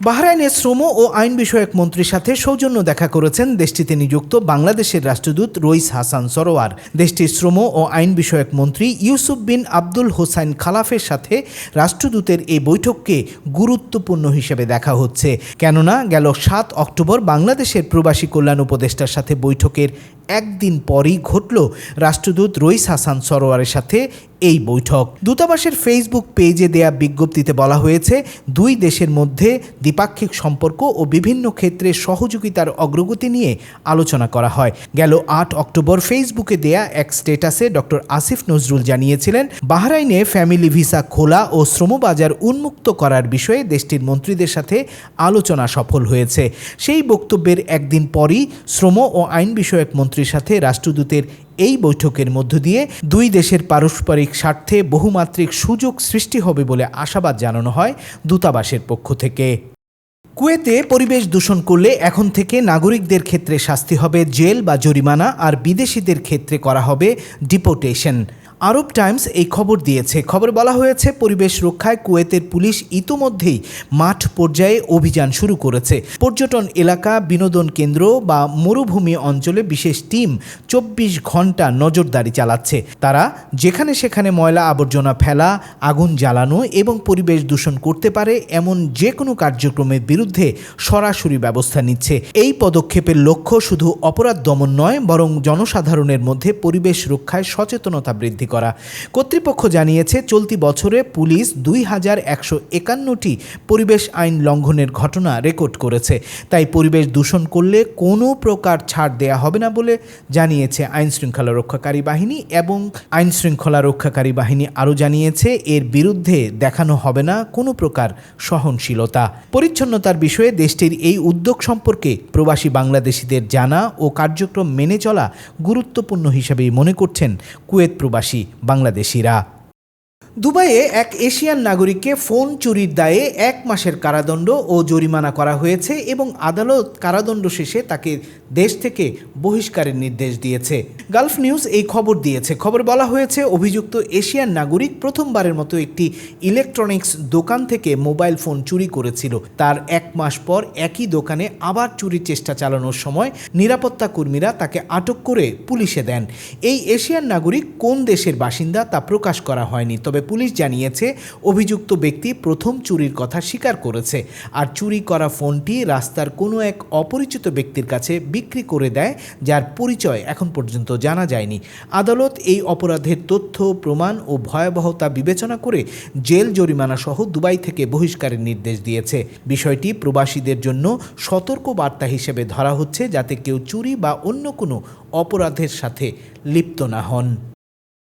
বাহরাইনের শ্রম ও আইন বিষয়ক মন্ত্রীর সাথে সৌজন্য দেখা করেছেন দেশটিতে নিযুক্ত বাংলাদেশের রাষ্ট্রদূত রইস হাসান সরোয়ার। দেশটির শ্রম ও আইন বিষয়ক মন্ত্রী ইউসুফ বিন আব্দুল হোসাইন খালাফের সাথে রাষ্ট্রদূতের এই বৈঠককে গুরুত্বপূর্ণ হিসেবে দেখা হচ্ছে। কেননা, গেল সাত অক্টোবর বাংলাদেশের প্রবাসী কল্যাণ উপদেষ্টার সাথে বৈঠকের একদিন পরই ঘটল রাষ্ট্রদূত রইস হাসান সরোয়ারের সাথে এই বৈঠক। দূতাবাসের ফেসবুক পেজে দেয়া বিজ্ঞপ্তিতে বলা হয়েছে, দুই দেশের মধ্যে দ্বিপাক্ষিক সম্পর্ক ও বিভিন্ন ক্ষেত্রে সহযোগিতার অগ্রগতি নিয়ে আলোচনা করা হয়। গেল আট অক্টোবর ফেসবুকে দেয়া এক স্টেটাসে ডক্টর আসিফ নজরুল জানিয়েছিলেন, বাহরাইনে ফ্যামিলি ভিসা খোলা ও শ্রমবাজার উন্মুক্ত করার বিষয়ে দেশটির মন্ত্রীদের সাথে আলোচনা সফল হয়েছে। সেই বক্তব্যের একদিন পরই শ্রম ও আইন বিষয়ক মন্ত্রীর সাথে রাষ্ট্রদূতের এই বৈঠকের মধ্য দিয়ে দুই দেশের পারস্পরিক স্বার্থে বহুমাত্রিক সুযোগ সৃষ্টি হবে বলে আশাবাদ জানানো হয় দূতাবাসের পক্ষ থেকে। কুয়েতে পরিবেশ দূষণ করলে এখন থেকে নাগরিকদের ক্ষেত্রে শাস্তি হবে জেল বা জরিমানা আর বিদেশিদের ক্ষেত্রে করা হবে ডিপোটেশন আরব টাইমস এই খবর দিয়েছে। খবর বলা হয়েছে, পরিবেশ রক্ষায় কুয়েতের পুলিশ ইতোমধ্যেই মাঠ পর্যায়ে অভিযান শুরু করেছে। পর্যটন এলাকা, বিনোদন কেন্দ্র বা মরুভূমি অঞ্চলে বিশেষ টিম চব্বিশ ঘণ্টা নজরদারি চালাচ্ছে। তারা যেখানে সেখানে ময়লা আবর্জনা ফেলা, আগুন জ্বালানো এবং পরিবেশ দূষণ করতে পারে এমন যে কোনো কার্যক্রমের বিরুদ্ধে সরাসরি ব্যবস্থা নিচ্ছে। এই পদক্ষেপের লক্ষ্য শুধু অপরাধ দমন নয়, বরং জনসাধারণের মধ্যে পরিবেশ রক্ষায় সচেতনতা বৃদ্ধি করা। কর্তৃপক্ষ জানিয়েছে, চলতি বছরে পুলিশ দুই হাজার একশো একান্নটি পরিবেশ আইন লঙ্ঘনের ঘটনা রেকর্ড করেছে। তাই পরিবেশ দূষণ করলে কোনো প্রকার ছাড় দেয়া হবে না বলে জানিয়েছে আইন শৃঙ্খলা রক্ষাকারী বাহিনী এবং আইন শৃঙ্খলা রক্ষাকারী বাহিনী আরও জানিয়েছে, এর বিরুদ্ধে দেখানো হবে না কোনো প্রকার সহনশীলতা। পরিচ্ছন্নতার বিষয়ে দেশটির এই উদ্যোগ সম্পর্কে প্রবাসী বাংলাদেশিদের জানা ও কার্যক্রম মেনে চলা গুরুত্বপূর্ণ হিসেবেই মনে করছেন কুয়েত প্রবাসী। বাংলাদেশিরা। দুবাইয়ে এক এশিয়ান নাগরিককে ফোন চুরির দায়ে এক মাসের কারাদণ্ড ও জরিমানা করা হয়েছে এবং আদালত কারাদণ্ড শেষে তাকে দেশ থেকে বহিষ্কারের নির্দেশ দিয়েছে। গালফ নিউজ এই খবর দিয়েছে। খবর বলা হয়েছে, অভিযুক্ত এশিয়ান নাগরিক প্রথমবারের মতো একটি ইলেকট্রনিক্স দোকান থেকে মোবাইল ফোন চুরি করেছিল। তার এক মাস পর একই দোকানে আবার চুরির চেষ্টা চালানোর সময় নিরাপত্তা কর্মীরা তাকে আটক করে পুলিশে দেন। এই এশিয়ান নাগরিক কোন দেশের বাসিন্দা তা প্রকাশ করা হয়নি। তবে পুলিশ জানিয়েছে, অভিযুক্ত ব্যক্তি প্রথম চুরির কথা স্বীকার করেছে আর চুরি করা ফোনটি রাস্তার কোনো এক অপরিচিত ব্যক্তির কাছে বিক্রি করে দেয়, যার পরিচয় এখন পর্যন্ত জানা যায়নি। আদালত এই অপরাধের তথ্য, প্রমাণ ও ভয়াবহতা বিবেচনা করে জেল জরিমানা সহ দুবাই থেকে বহিষ্কারের নির্দেশ দিয়েছে। বিষয়টি প্রবাসীদের জন্য সতর্ক বার্তা হিসেবে ধরা হচ্ছে যাতে কেউ চুরি বা অন্য কোনো অপরাধের সাথে লিপ্ত না হন।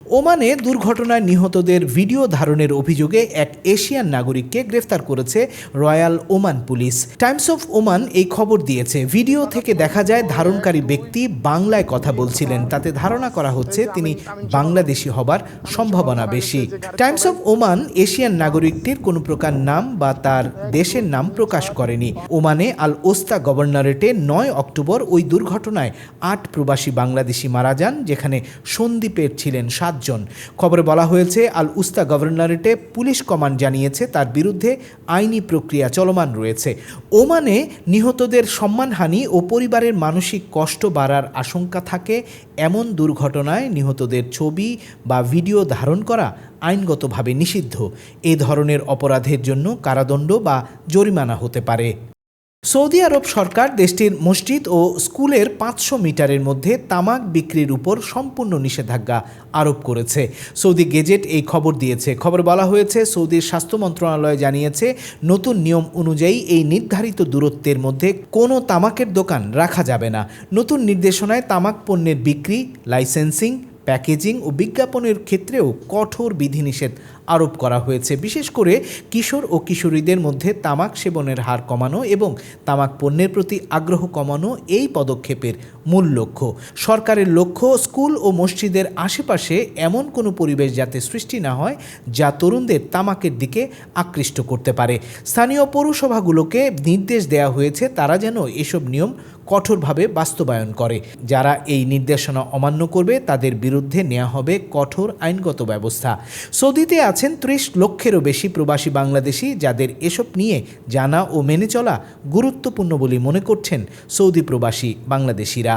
ওমানে দুর্ঘটনায় নিহতদের ভিডিও ধারণের অভিযোগে এক এশিয়ান নাগরিককে গ্রেফতার করেছে royal Oman police. Times of Oman এই খবর দিয়েছে। ভিডিও থেকে দেখা যায়, ধারণকারী ব্যক্তি বাংলায় কথা বলছিলেন। তাতে ধারণা করা হচ্ছে, তিনি বাংলাদেশি হবার সম্ভাবনা বেশি। টাইমস অফ ওমান এশিয়ান নাগরিকটির কোনো প্রকার নাম বা তার দেশের নাম প্রকাশ করেনি। ওমানে আল ওস্তা গভর্নরেটে নয় অক্টোবর ওই দুর্ঘটনায় আট প্রবাসী বাংলাদেশি মারা যান, যেখানে সন্দীপের ছিলেন সাতজন। খবরে বলা হয়েছে আল উস্তা গভর্নরেটে পুলিশ কমান্ড জানিয়েছে, তার বিরুদ্ধে আইনি প্রক্রিয়া চলমান রয়েছে। ওমানে নিহতদের সম্মানহানি ও পরিবারের মানসিক কষ্ট বাড়ার আশঙ্কা থাকে এমন দুর্ঘটনায় নিহতদের ছবি বা ভিডিও ধারণ করা আইনগতভাবে নিষিদ্ধ। এ ধরনের অপরাধের জন্য কারাদণ্ড বা জরিমানা হতে পারে। সৌদি আরব সরকার দেশটির মসজিদ ও স্কুলের পাঁচশো মিটারের মধ্যে তামাক বিক্রির উপর সম্পূর্ণ নিষেধাজ্ঞা আরোপ করেছে। সৌদি গেজেট এই খবর দিয়েছে। খবর বলা হয়েছে, সৌদির স্বাস্থ্য মন্ত্রণালয় জানিয়েছে, নতুন নিয়ম অনুযায়ী এই নির্ধারিত দূরত্বের মধ্যে কোনো তামাকের দোকান রাখা যাবে না। নতুন নির্দেশনায় তামাক পণ্যের বিক্রি, লাইসেন্সিং, প্যাকেজিং ও বিজ্ঞাপনের ক্ষেত্রেও কঠোর বিধিনিষেধ আরোপ করা হয়েছে। বিশেষ করে কিশোর ও কিশোরীদের মধ্যে তামাক সেবনের হার কমানো এবং তামাক পণ্যের প্রতি আগ্রহ কমানো এই পদক্ষেপের মূল লক্ষ্য। সরকারের লক্ষ্য, স্কুল ও মসজিদের আশেপাশে এমন কোনো পরিবেশ যাতে সৃষ্টি না হয়, যা তরুণদের তামাকের দিকে আকৃষ্ট করতে পারে। স্থানীয় পৌরসভাগুলোকে নির্দেশ দেওয়া হয়েছে, তারা যেন এসব নিয়ম কঠোরভাবে বাস্তবায়ন করে। যারা এই নির্দেশনা অমান্য করবে, তাদের বিরুদ্ধে নেওয়া হবে কঠোর আইনগত ব্যবস্থা। সৌদিতে আছেন ত্রিশ লক্ষেরও বেশি প্রবাসী বাংলাদেশি যাদের এসব নিয়ে জানা ও মেনে চলা গুরুত্বপূর্ণ বলে মনে করছেন সৌদি প্রবাসী বাংলাদেশিরা।